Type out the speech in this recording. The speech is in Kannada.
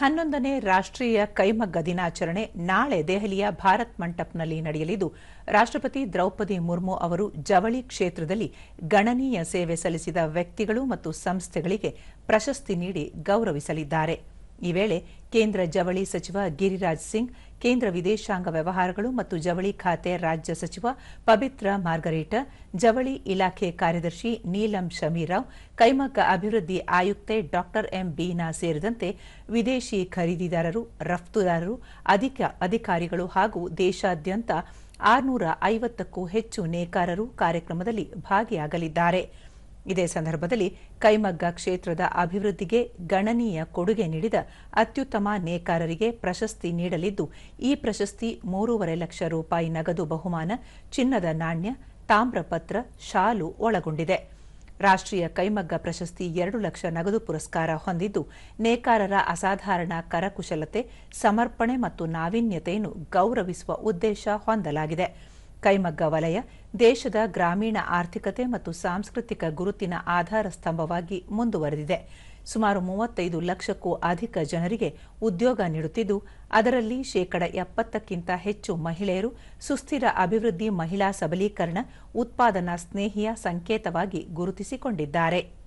ಹನ್ನೊಂದನೇ ರಾಷ್ಟ್ರೀಯ ಕೈಮಗ್ಗ ದಿನಾಚರಣೆ ನಾಳೆ ದೆಹಲಿಯ ಭಾರತ್ ಮಂಟಪ್ನಲ್ಲಿ ನಡೆಯಲಿದ್ದು, ರಾಷ್ಟ್ರಪತಿ ದ್ರೌಪದಿ ಮುರ್ಮು ಅವರು ಜವಳಿ ಕ್ಷೇತ್ರದಲ್ಲಿ ಗಣನೀಯ ಸೇವೆ ಸಲ್ಲಿಸಿದ ವ್ಯಕ್ತಿಗಳು ಮತ್ತು ಸಂಸ್ಥೆಗಳಿಗೆ ಪ್ರಶಸ್ತಿ ನೀಡಿ ಗೌರವಿಸಲಿದ್ದಾರೆ. ಈ ವೇಳೆ ಕೇಂದ್ರ ಜವಳಿ ಸಚಿವ ಗಿರಿರಾಜ್ ಸಿಂಗ್, ಕೇಂದ್ರ ವಿದೇಶಾಂಗ ವ್ಯವಹಾರಗಳು ಮತ್ತು ಜವಳಿ ಖಾತೆ ರಾಜ್ಯ ಸಚಿವ ಪವಿತ್ರ ಮಾರ್ಗರೇಟ, ಜವಳಿ ಇಲಾಖೆ ಕಾರ್ಯದರ್ಶಿ ನೀಲಂ ಶಮೀರಾವ್ ಕೈಮಗ್ಗ ಅಭಿವೃದ್ಧಿ ಆಯುಕ್ತೆ ಡಾ ಎಂ ಬೀನಾ ಸೇರಿದಂತೆ ವಿದೇಶಿ ಖರೀದಿದಾರರು, ರಫ್ತುದಾರರು, ಅಧಿಕ ಅಧಿಕಾರಿಗಳು ಹಾಗೂ ದೇಶಾದ್ಯಂತ ಆರುನೂರ ಐವತ್ತಕ್ಕೂ ಹೆಚ್ಚು ನೇಕಾರರು ಕಾರ್ಯಕ್ರಮದಲ್ಲಿ ಭಾಗಿಯಾಗಲಿದ್ದಾರೆ. ಇದೇ ಸಂದರ್ಭದಲ್ಲಿ ಕೈಮಗ್ಗ ಕ್ಷೇತ್ರದ ಅಭಿವೃದ್ಧಿಗೆ ಗಣನೀಯ ಕೊಡುಗೆ ನೀಡಿದ ಅತ್ಯುತ್ತಮ ನೇಕಾರರಿಗೆ ಪ್ರಶಸ್ತಿ ನೀಡಲಿದ್ದು, ಈ ಪ್ರಶಸ್ತಿ ಮೂರೂವರೆ ಲಕ್ಷ ರೂಪಾಯಿ ನಗದು ಬಹುಮಾನ, ಚಿನ್ನದ ನಾಣ್ಯ, ತಾಮ್ರಪತ್ರ, ಶಾಲು ಒಳಗೊಂಡಿದೆ. ರಾಷ್ಟ್ರೀಯ ಕೈಮಗ್ಗ ಪ್ರಶಸ್ತಿ ಎರಡು ಲಕ್ಷ ನಗದು ಪುರಸ್ಕಾರ ಹೊಂದಿದ್ದು, ನೇಕಾರರ ಅಸಾಧಾರಣ ಕರಕುಶಲತೆ, ಸಮರ್ಪಣೆ ಮತ್ತು ನಾವೀನ್ಯತೆಯನ್ನು ಗೌರವಿಸುವ ಉದ್ದೇಶ ಹೊಂದಲಾಗಿದೆ. ಕೈಮಗ್ಗ ವಲಯ ದೇಶದ ಗ್ರಾಮೀಣ ಆರ್ಥಿಕತೆ ಮತ್ತು ಸಾಂಸ್ಕೃತಿಕ ಗುರುತಿನ ಆಧಾರ ಸ್ತಂಭವಾಗಿ ಮುಂದುವರೆದಿದೆ. ಸುಮಾರು ಮೂವತ್ತೈದು ಲಕ್ಷಕ್ಕೂ ಅಧಿಕ ಜನರಿಗೆ ಉದ್ಯೋಗ ನೀಡುತ್ತಿದ್ದು, ಅದರಲ್ಲಿ ಶೇಕಡ ಎಪ್ಪತ್ತಕ್ಕಿಂತ ಹೆಚ್ಚು ಮಹಿಳೆಯರು ಸುಸ್ಥಿರ ಅಭಿವೃದ್ಧಿ ಮಹಿಳಾ ಸಬಲೀಕರಣ, ಉತ್ಪಾದನಾ ಸ್ನೇಹಿಯ ಸಂಕೇತವಾಗಿ ಗುರುತಿಸಿಕೊಂಡಿದ್ದಾರೆ.